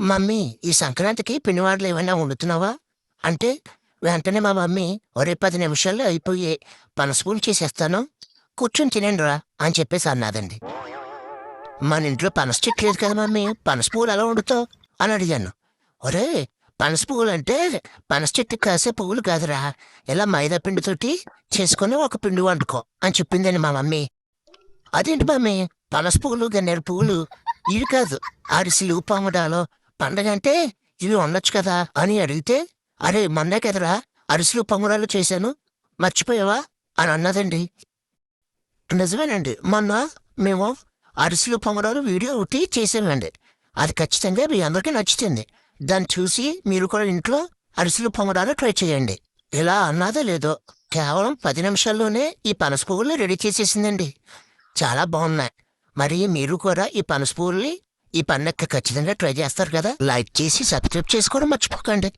Mummy ఈ సంక్రాంతికి పిండివాడలు ఏమైనా వండుతున్నావా? అంటే వెంటనే మా మమ్మీ ఒరే పది నిమిషాల్లో అయిపోయి పనసపూలు చేసేస్తాను. కూర్చొని తినండి రా అని చెప్పేసి అన్నదండి. మన ఇంట్లో పనస చెట్టు లేదు కదా మమ్మీ పనస ఎలా వండుతావు? అని అడిగాను. ఒరే పనస పువ్వులు అంటే పనస చెట్టు కాసే పువ్వులు కాదురా. ఇలా మైదా పిండితోటి చేసుకుని ఒక పిండి వండుకో అని చెప్పిందండి మా మమ్మీ. అదేంటి మమ్మీ పనస పువ్వులు గన్నేరు పువ్వులు ఇవి కాదు. అరిసెలు పాముడాలు పండగ అంటే ఇవి ఉండొచ్చు కదా అని అడిగితే అరే మొన్నే కదరా అరిసెలు పొంగరాలు చేశాను. మర్చిపోయావా? అని అన్నదండి. నిజమేనండి. మొన్న మేము అరిసెలు పొంగరాలు వీడియో ఒకటి చేసామండి అది ఖచ్చితంగా మీ అందరికీ నచ్చుతుంది. దాన్ని చూసి మీరు కూడా ఇంట్లో అరిసెలు పొంగరాలు ట్రై చేయండి. ఇలా అన్నదో లేదో కేవలం పది నిమిషాల్లోనే ఈ పనస పువ్వులు రెడీ చేసేసిందండి. చాలా బాగున్నాయి. మరి మీరు కూడా ఈ పనస పువ్వుల్ని ఈ పండగకి ఖచ్చితంగా ట్రై చేస్తారు కదా? లైక్ చేసి సబ్స్క్రైబ్ చేసుకోవడం మర్చిపోకండి.